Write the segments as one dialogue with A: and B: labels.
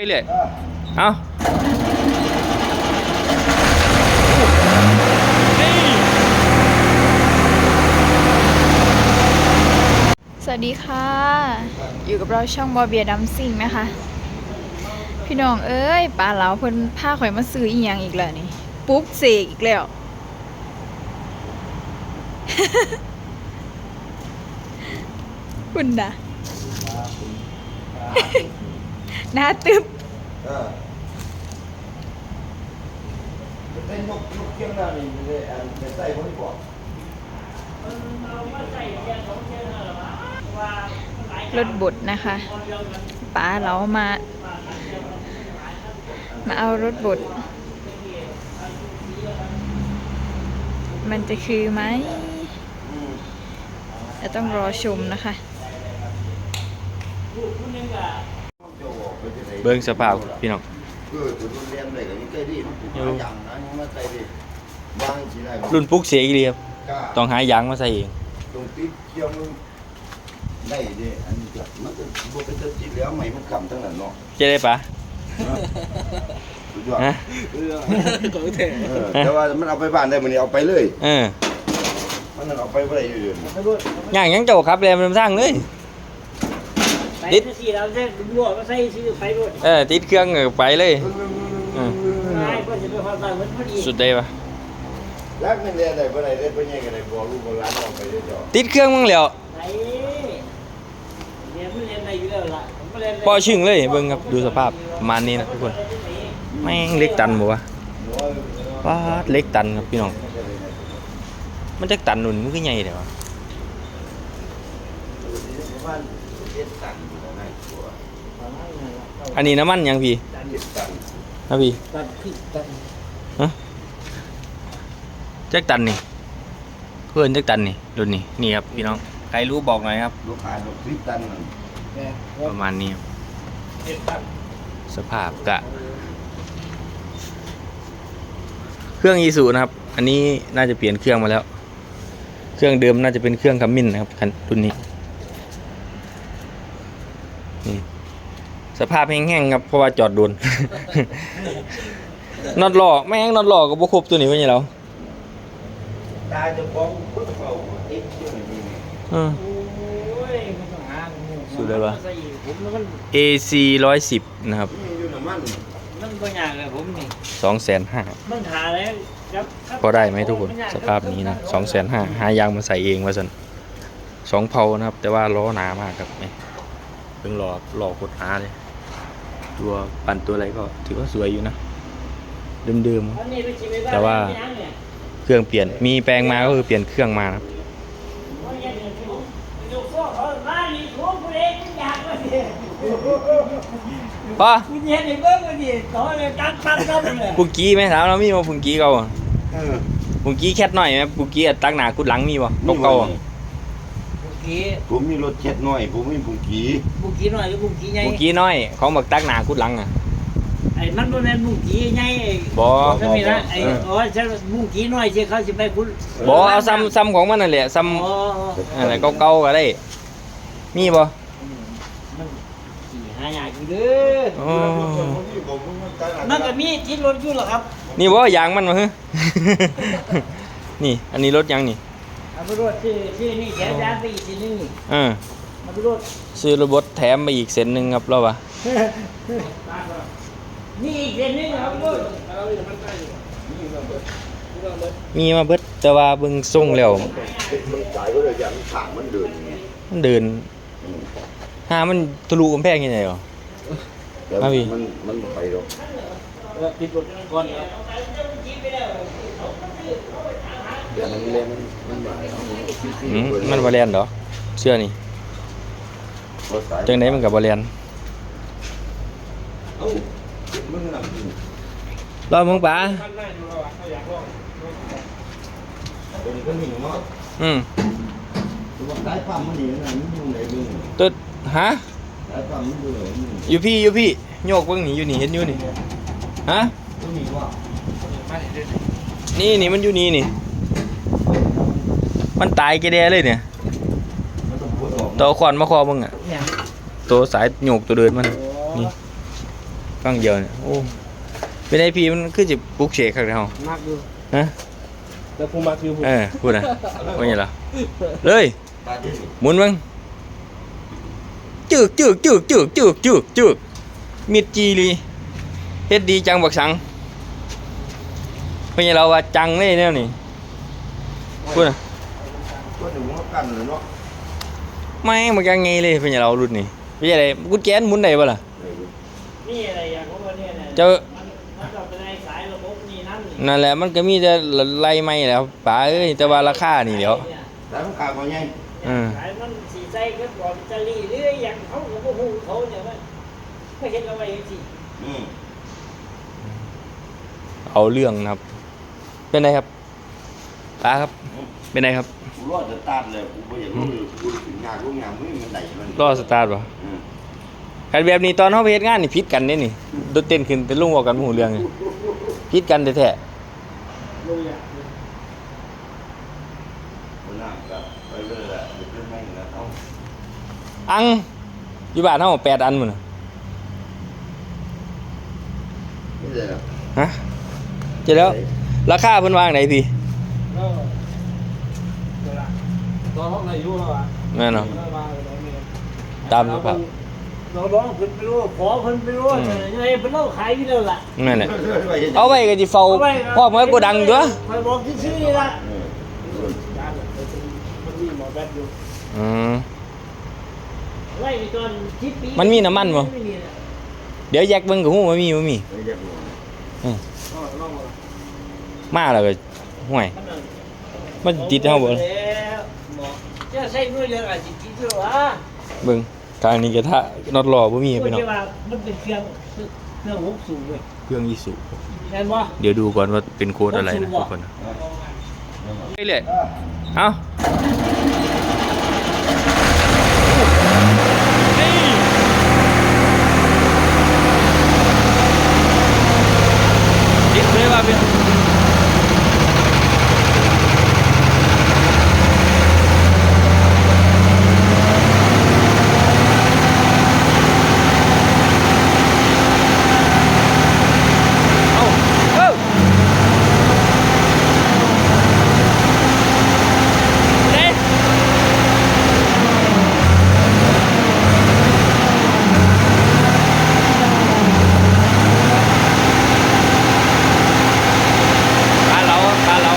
A: ไปเลยเอา
B: สวัสดีค่ะ อยู่กับเราช่องบอเบียดัมซิงนะคะ พี่น้องเอ้ยปลาเหลาเพิ่นพาข่อยมาซื้ออีหยังอีกแล้วนี่ ปุ๊กเสกอีกแล้ว คุณนะ หน้าตึบ
C: เออได้นกนกเกี้ยงหน้านี่ไม่ได้อันไม่ใส่บ่ได้บอก
B: รถบุตรนะคะป้าเรามา มาเอารถบุตรมันจะคือไหมจะต้องรอชมนะคะ
A: เบิ้งสภาพพี่น้อง
C: เออตัวรุ่นเรียนได้ก็ยังใกล้ดีมันปลูกหาอย่างนะยังมาใกล้ดีวางสิได้
A: รุ่นปุ๊กเสียอีเรียบ
C: กล้า
A: ต้องหายางมาใส่เอง
C: ตรงติดเคี่ยวมันได้เด้อันนี้ก็มันก็บ่เป็นตะจิตแล้วใหม่มันกำทั้งนั้นเนาะ
A: จะได้ปะ
C: สุดยอด
A: ฮะ
C: เออแต่ว่ามันเอาไปบ้านได้มื้อนี้เอาไปเลย
A: เออ
C: มันนั่นเอาไปบ่ได้อยู่เดี๋ยวนี้
A: ย่างยังเจ้าครับเลยมันสร้างเลย
D: ไปสีเราจะลวกก็ใส่สีไปด้วย
A: เออติดเครื่องเออไปเลยอืม
D: ง่ายก็จะเป็นความต่างเหมือนพอดี
A: สุดได้ปะ
C: รักมันเรียนได้บ่ได้ได้บ่ใหญ่ก็ได้บอกลูกบอกหลานเอาไปเด้อเจ้า
A: ติดเครื่องมั้งแล้ว
D: ไหนเรียนเรียนได้อยู่แล้วล่ะ
A: ปอชึงเลยเบิ้งครับดูสภาพประมาณนี้นะทุกคนแม่งเล็กตันบ่วะว้าดเล็กตันครับพี่น้องมันจะตันหนุนมันคือใหญ่เดี๋ยวะ
C: บ้านเฮ็ดตังค์อยู่ในตัว
A: อันนี้น้ำมันยังพี่
C: เฮ็ดตังค์
A: นะพี่
D: ตัดผิดตัด
A: จักตันนี่ เพื่อนจักตันนี่รุ่นนี้นี่ครับพี่น้องใครรู้บอกหน่อยครับ
C: ลูกค้าลูกคลิปตันนั่น
A: ประมาณนี้ครับ
D: เจ็ดตัด
A: สภาพกะ เครื่องอีสูนะครับ อันนี้น่าจะเปลี่ยนเครื่องมาแล้ว เครื่องเดิมน่าจะเป็นเครื่องคัมมินนะครับคันรุ่นนี้นี่ สภาพแห้งๆครับเพราะว่าจอดโดนน็อตหล่อแม่งน็อตหล่อก็บ่ครบตัวนี้ไว้ยังเรา
C: ตาจะฟ้องพุทธเขาเอ็กซ์เชื่อนี่
A: อืม
D: โอ้ยมันต้องหา
A: สุดเลยปะ
D: ใส่ผมแล้วมัน
A: AC ร้อยสิบนะครับ
C: มีอยู่น้ำมัน
D: มันก็ยากเลยผมนี่
A: สองแสนห้า
D: มันหาแล้วครับ
A: พอได้ไหมทุกคนสภาพนี้นะสองแสนห้าหายางมาใส่เองว่าสันสองเพานะครับ แต่ว่าล้อหนามากครับนี่เพิ่งหล่อหล่อกดหาเลย ตัวปั่นตัวอะไรก็ถือว่าสวยอยู่นะเดิม
D: อันนี้ไปชิมไม่ได้
A: แต่ว่า
D: ไม่ยังเนี่ย
A: ๆเครื่องเปลี่ยนมีแปลงมาก็คือเปลี่ยนเครื่องมานะครับ
D: เพราะยังเนี่ยผมยกโซ่เขามานี่ผมผู้เล่นอยากมาดิ
A: ป้า
D: คุณเห็นไอ้เบิ้งมาดิต่อเลยตั้งตั้งตั้งเลย
A: ปุกกี้ไหมถามเรามีมาปุกกี้เก่าอะ
C: เออ
A: ปุกกี้แคทหน่อยไหมปุกกี้อะตักหนากุดหลังมีบ่เก่าๆอะ
D: บุ กี้
C: ผมมีรถเช็ดน้อย ผมมีบุกี้
D: บุกี้หน่อยหรือบุกี้ใหญ่
A: ปุกกี้น้อย ของบักตักหนากุดหลังอะ
D: ไอ้มันบ่แม่นบุกี้ใหญ่ไอ้
A: บ่
D: ก็มีนะไอ้อ๋อใช่บุกี้น้อยสิเขาสิไปคุณ
A: บ่เอาซ้ำซ้ำของมันนั่นแหละซ้ำ
D: อ๋อ
A: อะไรเก่าๆก็ได้ มีบ่
D: มันขี่หายากอยู่เด้อ
A: โอ้
D: มันก็มีที่รถอยู่หรอครับ
A: นี่บ่ยางมันมาฮึนี่ อันนี้รถยังนี่
D: เอาไปรถชื่อชื่อนี่แถมยานไปอีกทีนึงนี่
A: เออ
D: มาไปรถ
A: ซื้อรถบดแถมไปอีกเส้นหนึงครับแล้ววะ
D: นี่อีกเส้นนึงครับรถ
A: มีมาเบิดแต่ว่าเบิ่งทรงแล้ว
C: มันจ่ายก็เลยอย่างถางมันเดินอย่างเงี้ย
A: มันเดินหามันทะลุกำแพงยังไงหรอ
C: แต่
A: มาพี่
C: มันมันบ่ไปหรอก
D: ปิดรถก่อนครับ
C: แต่มันเล่นมันมันบ่ายเอา
A: อืมมันบ่แล่นดอกเชื่อนี่
C: รถสาย
A: จังไดมันก็บ่แล่น
C: เอ้ามึงน่ะกิน
A: รอมึงป๋า
C: ตัวนี้ก็มีเนาะ
A: อืม
C: ตัวสายปั๊มมันนี่นะมันอยู่ไหนมึง
A: ตึดฮะ
C: สายปั๊มมันอยู่ไหนมึง
A: อยู่พี่อยู่พี่โยกเบิ่งนี่อยู่นี่เห็นอยู่นี่ฮะ
C: ตัวนี้ว่า
A: นี่นี่มันอยู่นี่นี่ มันตายแกแดเลยเนี่ย
C: มันต้องพูดออก
A: ตัวขวานมาคอมึงอะ
D: เนี่ย
A: ตัวสายโยกตัวเดินมันนี่
D: น
A: ฟังเดียวเนี่ยโอ้เป็นไอพีมันคือจะปลุกเสกครับเฮา
E: มักอยู่
A: ฮะ
E: แต่ผู้มักคือผู้
A: เออพูดนะว่าไงล่ะเลย
C: ปลาที่นี่
A: หมุนมึงจึกจึกจึกจึกจึกจึกจึกมิดจีรีเฮ็ดดีจังบักสังเป็นไงเราว่าจังเลยแนวนี่พูดนะ
C: ก็ถึงว่ากันเลยเนาะ
A: ไม่มันยังไงเลยเป็นไงเรารุ่นนี่เป็นไงไรกุญแจมันหมุนได้ปะล่ะ
D: นี่อะไรอย่างของมันเนี่ยนะ
A: เจ้า
D: มันมันก็เป็นไอ้สายระบบนี่นั่นนี่
A: นั่นแหละมันก็มีแต่ไล่ไม่แหล้วป๋าเอ้ยแต่ว่าราคานี่เดี๋ยว
C: แล้วขาก็ยัง
A: อืม
D: สายมันสีใจก็บอกจะรีเรื่อยอย่างเขาก็บ่ฮู้เขาเนี่ยว่าไม่เห็นเอาไว้จังซี่
C: อืม
A: เอาเรื่องนะครับ เป็นไงครับป๋าครับ เป็นไงครับ
C: กูรอดจะตาดเลยกูไม่อยากรู้เลยกูถึงงานกูงานมึงมันได้มัน
A: รอสตาร์ทปะ
C: อืม
A: กันแบบนี้ตอนเขาไปเฮ็ดงานนี่ผิดกันเด้นี่โดดเต้นขึ้นแต่ลุงบอกกันบ่หูเรื่องนี่ผิดกันแท้
D: รู้อย่าง
C: คนหน้าก็ไปเรื่อยแหละเรื่อยไม่แล้วเอา
A: ๆอังอยู่บ้านเฮาแปดอันหมื้อน่ะ
C: ไม่ได้หรอก
A: ฮะเจะแล้วราคาเพิ่นวางไหนพี่
E: ก็เวลา ตอนห้องไหนอยู่แล้วอะ
A: แม่นเนาะ
E: มามาเลยนี่
A: ตามสภาพ
D: เราร้องเพิ่นไปรู้ขอเพิ่นไปรู้
A: อืม
D: ยังไงเพิ่นเล่าขายอยู่แล้วล่ะ
A: นั่นแหละเอาไว้ก็สิเฝ้าพ่อมันก็ดังตัว
D: คอยบอกซื่อๆนี่ล่ะ
C: เออ
E: ร้านเนี่ยมันมีหมอแบทอยู่
A: อืม
D: ไว้ไปตอน10ปี
A: มันมีน้ำมันบ่
D: ไมีน่ะ
A: เดี๋ยวแยกเบิ่งก็ฮู้ว่ามีบ่มี
C: ไม่ได้รู้
E: ก็ลองมา
A: มาแล้วก็ห่วย
D: มันนั่น
A: มันติดเฮาบ่
D: แล้วหมอ จะใช้มือเรื่องอาจสิติดอยู่วะ
A: เบิ่งกลางนี้กระทะน็อตล้อบ่มี
D: พูด
A: พี่น้อง
D: ว่ามันเป็นเครื่องเครื่องหกสูงเว้ย
A: เครื่องอีสุ
D: เห็นบ่
A: เดี๋ยวดูก่อนว่าเป็นโค้ดอะไรนะทุกคนเรื่อยๆเอาดิเลยว่าเป็นเอาเอ้าเด้ปลาเราปลาเรา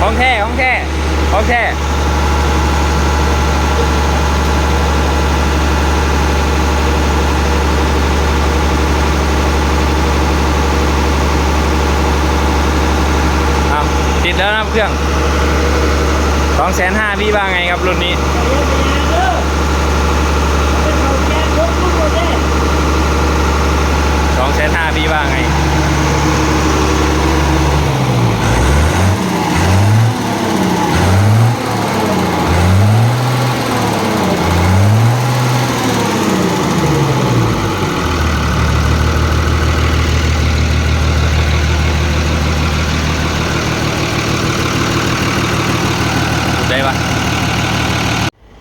A: ของแท้ของแท้ของ แท้อ้าวติดแล้วนะเครื่องสองแสนห้าพี่ว่าไงครับรุ่นนี้สองแสนห้าพี่ว่าไง ได้ปะ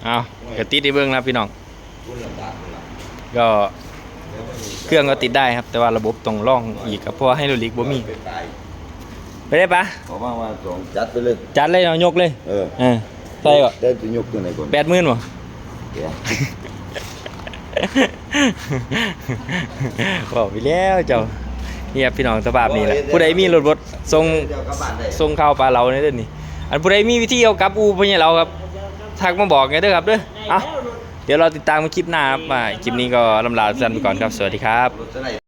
A: เอา กระติดในเบื้องแล้วพี่น้อง
C: กูลำบากเลยล่ะ
A: ก็
C: เดี๋ยวไม่มี
A: เครื่องก็ติดได้ครับ แต่ว่าระบบต้องล่องอีกครับเพราะว่าให้โดลิกบ่มี
C: ไปตาย
A: ไปได้ปะ
C: ขอมาว่าสองจัดไปเลย
A: จัดเลยเนาะยกเลย
C: เออ
A: เออใส่ก็
C: ได้ตัวยกตัวไหนก่อน
A: แปดหมื่นบ่
C: เดี๋ยว
A: บอกไปแล้วเจ้านี่ครับพี่น้องสภาพนี่แหละผู้ใดมีรถบดส่ง
C: เดี๋ยวกลับบ้านได้
A: ส่งข้าวปลาเราในเด้อนี่อันผู้ใดมีวิธีเอากลับอูพญาเราครับ ทักมาบอกไงเด้อครับเด้อเอาเดี๋ยวเราติดตามคลิปหน้าครับว่าคลิปนี้ก็ลำลาสั้นไปก่อนครับ สวัสดีครับ